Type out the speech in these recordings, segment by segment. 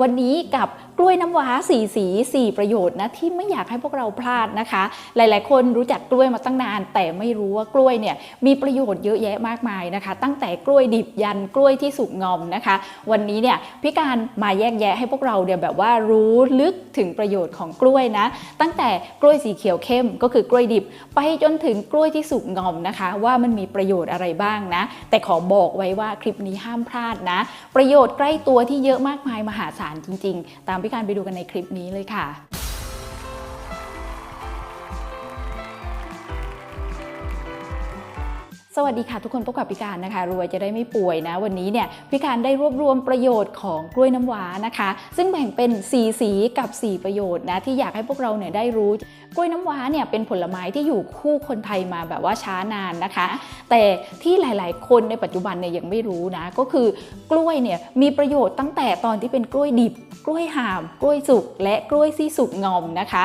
วันนี้กับกล้วยน้ำว้าสีสีสี่ประโยชน์นะที่ไม่อยากให้พวกเราพลาดนะคะ หลายๆ คนรู้จักกล้วยมาตั้งนาน แต่ไม่รู้ว่ากล้วยเนี่ยมีประโยชน์เยอะแยะมากมายนะคะ ตั้งแต่กล้วยดิบยันกล้วยที่สุกงอมนะคะ วันนี้เนี่ยพี่การมาแยกแยะให้พวกเราเนี่ยวแบบว่ารู้ลึกถึงประโยชน์ของกล้วยนะ ตั้งแต่กล้วยสีเขียวเข้มก็คือกล้วยดิบ ไปจนถึงกล้วยที่สุกงอมนะคะ ว่ามันมีประโยชน์อะไรบ้างนะ แต่ขอบอกไว้ว่าคลิปนี้ห้ามพลาดนะ ประโยชน์ใกล้ตัวที่เยอะมากมายมหาศาลจริง ๆ ตามพี่การไปดูกันในคลิปนี้เลยค่ะ สวัสดีค่ะทุกคนพบกับพี่การนะคะ รวยจะได้ไม่ป่วยนะ วันนี้เนี่ยพี่การได้รวบรวมประโยชน์ของกล้วยน้ำว้านะคะ ซึ่งแบ่งเป็น 4 สีกับ 4 ประโยชน์นะที่อยากให้พวกเราเนี่ยได้รู้ กล้วยน้ำว้าเนี่ยเป็นผลไม้ที่อยู่คู่คนไทยมาแบบว่าช้านานนะคะ แต่ที่หลาย ๆ คนในปัจจุบันเนี่ยยังไม่รู้นะก็คือกล้วยเนี่ยมีประโยชน์ตั้งแต่ตอนที่เป็นกล้วยดิบ กล้วยหาม กล้วยสุกและกล้วยที่สุกงอมนะคะ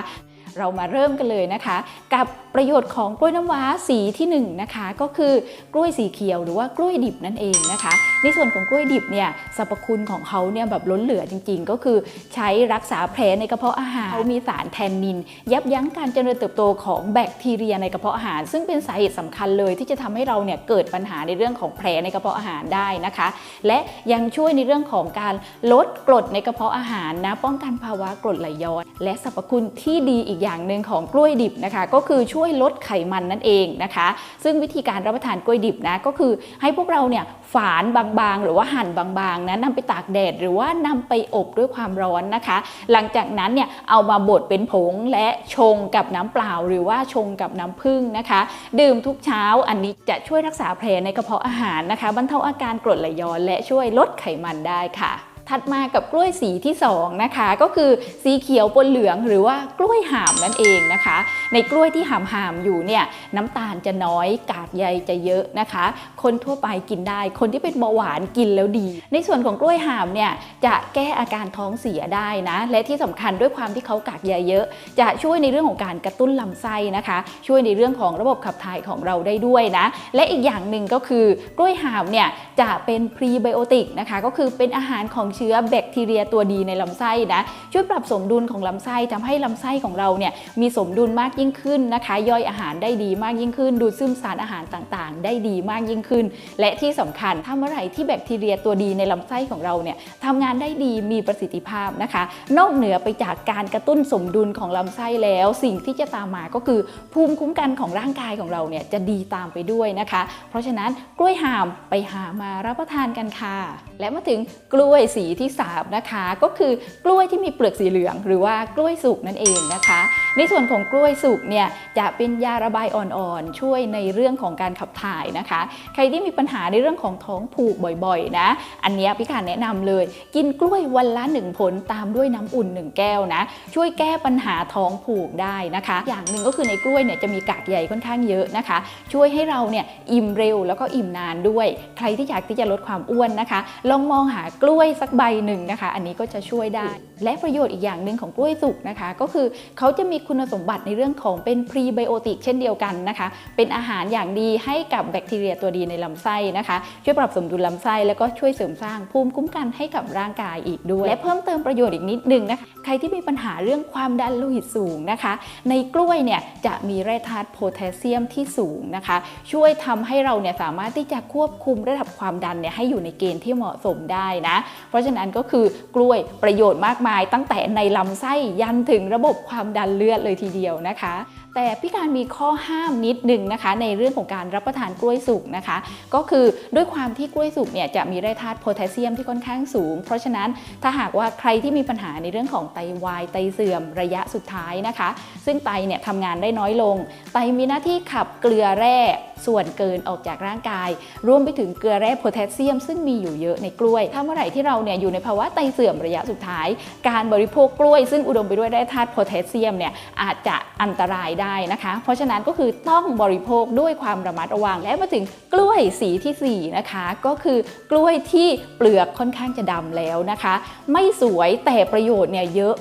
เรามาเริ่มกันเลยนะคะ กับประโยชน์ของกล้วยน้ำว้าสีที่1นงนะคะก็คือกล้วยสีเขียวหรือว่ากล้วยดิบนั่นเองนะคะ ในส่วนของกล้วยดิบเนี่ยสรรพคุณของเขาเนี่ยแบบล้นเหลือจริง ๆ ก็คือใช้รักษาแผลในกระเพาะอาหารเขามีสารแทนนิน ยับยั้งการเจริญเติบโตของแบคทีเรียในกระเพาะอาหาร ซึ่งเป็นสาเหตุสำคัญเลยที่จะทำให้เราเนี่ยเกิดปัญหาในเรื่องของแผลในกระเพาะอาหารได้นะคะ และยังช่วยในเรื่องของการลดกรดในกระเพาะอาหารนะป้องกันภาวะกรดไหลย้อนและสรรพคุณที่ดีอีกอย่างหนึ่งของกล้วยดิบนะคะ ก็คือช่วยวยลดไขมันนั่นเองนะคะ ซึ่งวิธีการรับประทานกล้วยดิบนะก็คือให้พวกเราเนี่ยฝานบางๆ หรือว่าหั่นบางๆนะนำไปตากแดดหรือว่านำไปอบด้วยความร้อนนะคะ หลังจากนั้นเนี่ยเอามาบดเป็นผงและชงกับน้ำเปล่า หรือว่าชงกับน้ำผึ้งนะคะ ดื่มทุกเช้าอันนี้จะช่วยรักษาแผลในกระเพาะอาหารนะคะบรรเทาอาการกรดไหลย้อนและช่วยลดไขมันได้ค่ะ ถัดมากับกล้วยสีที่2นะคะก็คือสีเขียวปนเหลืองหรือว่ากล้วยห่ามนั่นเองนะคะ ในกล้วยที่ห่ามห่ามอยู่เนี่ยน้ำตาลจะน้อยกากใยจะเยอะนะคะ คนทั่วไปกินได้ คนที่เป็นเบาหวานกินแล้วดี ในส่วนของกล้วยห่ามเนี่ยจะแก้อาการท้องเสียได้นะ และที่สำคัญด้วยความที่เขากากใยเยอะ จะช่วยในเรื่องของการกระตุ้นลำไส้นะคะ ช่วยในเรื่องของระบบขับถ่ายของเราได้ด้วยนะ และอีกอย่างหนึ่งก็คือกล้วยห่ามเนี่ยจะเป็นพรีไบโอติกนะคะก็คือเป็นอาหารของเชื้อแบคทีเรียตัวดีในลำไส้นะช่วยปรับสมดุลของลำไส้ทำให้ลำไส้ของเราเนี่ยมีสมดุลมากยิ่งขึ้นนะคะ ย่อยอาหารได้ดีมากยิ่งขึ้น ดูดซึมสารอาหารต่างๆ ได้ดีมากยิ่งขึ้น และที่สำคัญถ้าเมื่อไหร่ที่แบคทีเรียตัวดีในลำไส้ของเราเนี่ยทำงานได้ดีมีประสิทธิภาพนะคะ นอกเหนือไปจากการกระตุ้นสมดุลของลำไส้แล้ว สิ่งที่จะตามมาก็คือภูมิคุ้มกันของร่างกายของเราเนี่ยจะดีตามไปด้วยนะคะ เพราะฉะนั้นกล้วยหามไปหามารับประทานกันค่ะ และมาถึงกล้วยสีที่สามนะคะ ก็คือกล้วยที่มีเปลือกสีเหลือง หรือว่ากล้วยสุกนั่นเองนะคะ ในส่วนของกล้วยสุกเนี่ยจะเป็นยาระบายอ่อนๆ ช่วยในเรื่องของการขับถ่ายนะคะ ใครที่มีปัญหาในเรื่องของท้องผูกบ่อยๆนะ อันนี้พี่การแนะนำเลย กินกล้วยวันละหนึ่งผลตามด้วยน้ำอุ่นหนึ่งแก้วนะ ช่วยแก้ปัญหาท้องผูกได้นะคะ อย่างหนึ่งก็คือในกล้วยเนี่ยจะมีกากใยค่อนข้างเยอะนะคะ ช่วยให้เราเนี่ยอิ่มเร็วแล้วก็อิ่มนานด้วย ใครที่อยากที่จะลดความอ้วนนะคะลองมองหากล้วยสักใบหนึ่งนะคะ อันนี้ก็จะช่วยได้ และประโยชน์อีกอย่างหนึ่งของกล้วยสุกนะคะ ก็คือเขาจะมีคุณสมบัติในเรื่องของเป็นพรีไบโอติกเช่นเดียวกันนะคะ เป็นอาหารอย่างดีให้กับแบคทีเรียตัวดีในลำไส้นะคะ ช่วยปรับสมดุลลำไส้แล้วก็ช่วยเสริมสร้างภูมิคุ้มกันให้กับร่างกายอีกด้วย และเพิ่มเติมประโยชน์อีกนิดนึงนะคะใครที่มีปัญหาเรื่องความดันโลหิตสูงนะคะ ในกล้วยเนี่ยจะมีแร่ธาตุโพแทสเซียมที่สูงนะคะ ช่วยทำให้เราเนี่ยสามารถที่จะควบคุมระดับความดันเนี่ยให้อยู่ในเกณฑ์ที่เหมาะสมได้นะ เพราะฉะนั้นก็คือกล้วยประโยชน์มากมายตั้งแต่ในลำไส้ยันถึงระบบความดันเลือดเลยทีเดียวนะคะ แต่พี่การมีข้อห้ามนิดหนึ่งนะคะ ในเรื่องของการรับประทานกล้วยสุกนะคะ ก็คือด้วยความที่กล้วยสุกเนี่ยจะมีแร่ธาตุโพแทสเซียมที่ค่อนข้างสูง เพราะฉะนั้นถ้าหากว่าใครที่มีปัญหาในเรื่องของไตวายไตเสื่อมระยะสุดท้ายนะคะ ซึ่งไตเนี่ยทำงานได้น้อยลง ไตมีหน้าที่ขับเกลือแร่ ส่วนเกินออกจากร่างกาย รวมไปถึงเกลือแร่โพแทสเซียม ซึ่งมีอยู่เยอะในกล้วย ถ้าเมื่อไหร่ที่เราเนี่ยอยู่ในภาวะไตเสื่อมระยะสุดท้าย การบริโภคกล้วย ซึ่งอุดมไปด้วยแร่ธาตุโพแทสเซียมเนี่ยอาจจะอันตรายได้นะคะ เพราะฉะนั้นก็คือต้องบริโภคด้วยความระมัดระวัง และมาถึงกล้วยสีทีสี่4นะคะก็คือกล้วยที่เปลือกค่อนข้างจะดำแล้วนะคะ ไม่สวยแต่ประโยชน์เนี่ยเยอะ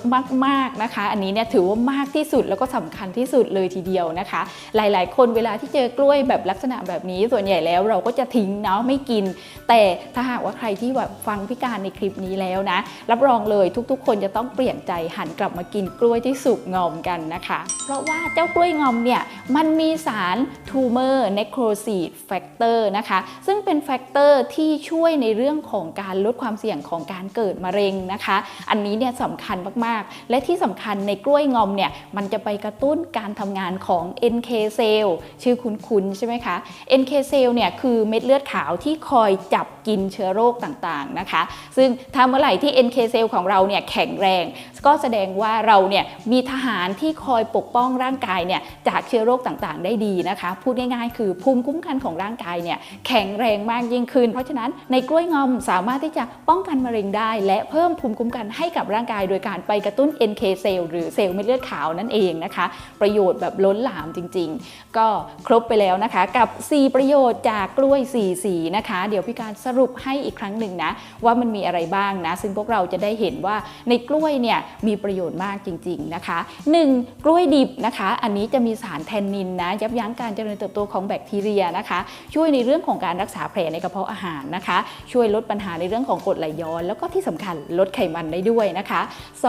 มากๆนะคะ อันนี้เนี่ยถือว่ามากที่สุดแล้วก็สำคัญที่สุดเลยทีเดียวนะคะ หลาย ๆ คนเวลาที่เจอกล้วยแบบลักษณะแบบนี้ส่วนใหญ่แล้วเราก็จะทิ้งเนาะไม่กิน แต่ถ้าหากว่าใครที่แบบฟังพิการในคลิปนี้แล้วนะ รับรองเลยทุกๆ คนจะต้องเปลี่ยนใจหันกลับมากินกล้วยที่สุกงอมกันนะคะ เพราะว่าเจ้ากล้วยงอมเนี่ยมันมีสาร tumor necrosis factor นะคะ ซึ่งเป็นแฟกเตอร์ที่ช่วยในเรื่องของการลดความเสี่ยงของการเกิดมะเร็งนะคะ อันนี้เนี่ยสำคัญมากๆ และที่สำคัญในกล้วยงอมเนี่ยมันจะไปกระตุ้นการทำงานของ NK cell ชื่อคุ้นๆใช่ไหมคะ NK cell เนี่ยคือเม็ดเลือดขาวที่คอยจับกินเชื้อโรคต่างๆนะคะ ซึ่งถ้าเมื่อไหร่ที่ NK cell ของเราเนี่ยแข็งแรง ก็แสดงว่าเราเนี่ยมีทหารที่คอยปกป้องร่างกายเนี่ยจากเชื้อโรคต่างๆ ได้ดีนะคะ พูดง่ายๆ คือภูมิคุ้มกันของร่างกายเนี่ยแข็งแรงมากยิ่งขึ้น เพราะฉะนั้นในกล้วยงอมสามารถที่จะป้องกันมะเร็งได้ และเพิ่มภูมิคุ้มกันให้กับร่างกาย โดยการไปกระตุ้น NK เซลล์หรือเซลล์เม็ดเลือดขาวนั่นเองนะคะ ประโยชน์แบบล้นหลามจริง ๆ ก็ครบไปแล้วนะคะกับ 4 ประโยชน์จากกล้วย 4 สีนะคะ เดี๋ยวพี่การสรุปให้อีกครั้งหนึ่งนะ ว่ามันมีอะไรบ้างนะ ซึ่งพวกเราจะได้เห็นว่าในกล้วยเนี่ยมีประโยชน์มากจริง ๆนะคะ 1. กล้วยดิบนะคะ อันนี้จะมีสารแทนนินนะยับยั้งการเจริญเติบโตของแบคทีเรียนะคะ ช่วยในเรื่องของการรักษาแผลในกระเพาะอาหารนะคะ ช่วยลดปัญหาในเรื่องของกรดไหลย้อน แล้วก็ที่สำคัญลดไขมันได้ด้วยนะคะ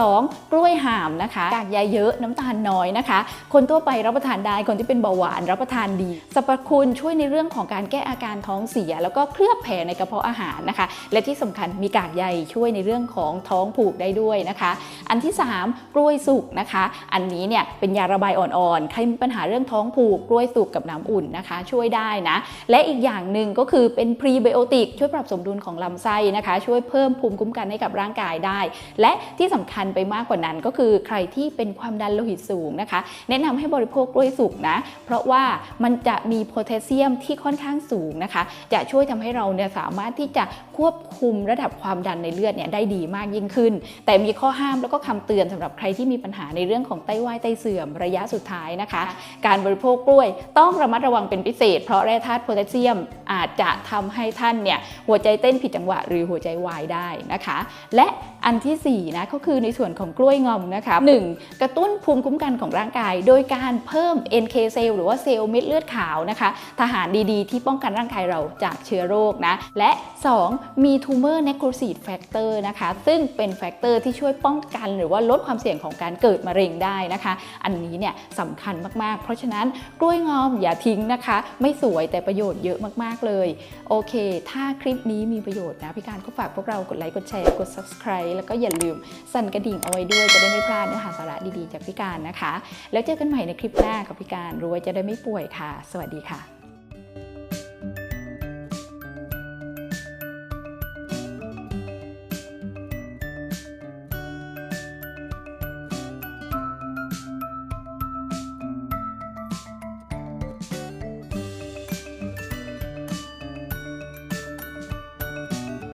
2. กล้วยห่ามนะคะกากใยเยอะน้ำตาลน้อยนะคะ คนทั่วไปรับประทานได้คนที่เป็นเบาหวานรับประทานดีสรรพคุณช่วยในเรื่องของการแก้อาการท้องเสีย แล้วก็เคลือบแผลในกระเพาะอาหารนะคะ และที่สำคัญมีกากใยช่วยในเรื่องของท้องผูกได้ด้วยนะคะ อันที่ 3 กล้วยสุกนะคะ อันนี้เนี่ยเป็นยาระบายอ่อนๆใครมีปัญหาเรื่องท้องผูกกล้วยสุกกับน้ำอุ่นนะคะ ช่วยได้นะ และอีกอย่างหนึ่งก็คือเป็นพรีไบโอติกช่วยปรับสมดุลของลำไส้นะคะ ช่วยเพิ่มภูมิคุ้มกันให้กับร่างกายได้ และที่สำคัญไปมากกว่านั้นก็คือใครที่เป็นความดันโลหิตสูงนะคะ แนะนำให้บริโภคกล้วยสุกนะ เพราะว่ามันจะมีโพแทสเซียมที่ค่อนข้างสูงนะคะ จะช่วยทำให้เราเนี่ยสามารถที่จะควบ คุมระดับความดันในเลือดเนี่ยได้ดีมากยิ่งขึ้น แต่มีข้อห้ามแล้วก็คำเตือนสำหรับใครที่มีปัญหาในเรื่องของไตวายไตเสื่อมระยะสุดท้ายนะคะ การบริโภคกล้วยต้องระมัดระวังเป็นพิเศษ เพราะแร่ธาตุโพแทสเซียมอาจจะทำให้ท่านเนี่ยหัวใจเต้นผิดจังหวะหรือหัวใจวายได้นะคะ และอันทีสี่4นะก็คือในส่วนของกล้วยงอมนะคะ 1. กระตุ้นภูมิคุ้มกันของร่างกาย โดยการเพิ่ม NK เซลล์หรือว่าเซลล์เม็ดเลือดขาวนะคะ ทหารดีๆ ที่ป้องกันร่างกายเราจากเชื้อโรคนะและ 2. มี tumor necrosis factor นะคะ ซึ่งเป็นแฟกเตอร์ที่ช่วยป้องกันหรือว่าลดความเสี่ยงของการเกิดมะเร็งได้นะคะ อันนี้เนี่ยสำคัญมากๆ เพราะฉะนั้นกล้วยงอมอย่าทิ้งนะคะ ไม่สวยแต่ประโยชน์เยอะมากๆเลย โอเค ถ้าคลิปนี้มีประโยชน์นะพี่การก็ฝากพวกเรากดไลค์กดแชร์กด subscribe แล้วก็อย่าลืมสั่นกระดิ่งเอาไว้ด้วยจะได้ไม่พลาดเนื้อหาสาระดีๆ จากพี่การนะคะ แล้วเจอกันใหม่ในคลิปหน้ากับพี่การรวยจะได้ไม่ป่วยค่ะ สวัสดีค่ะ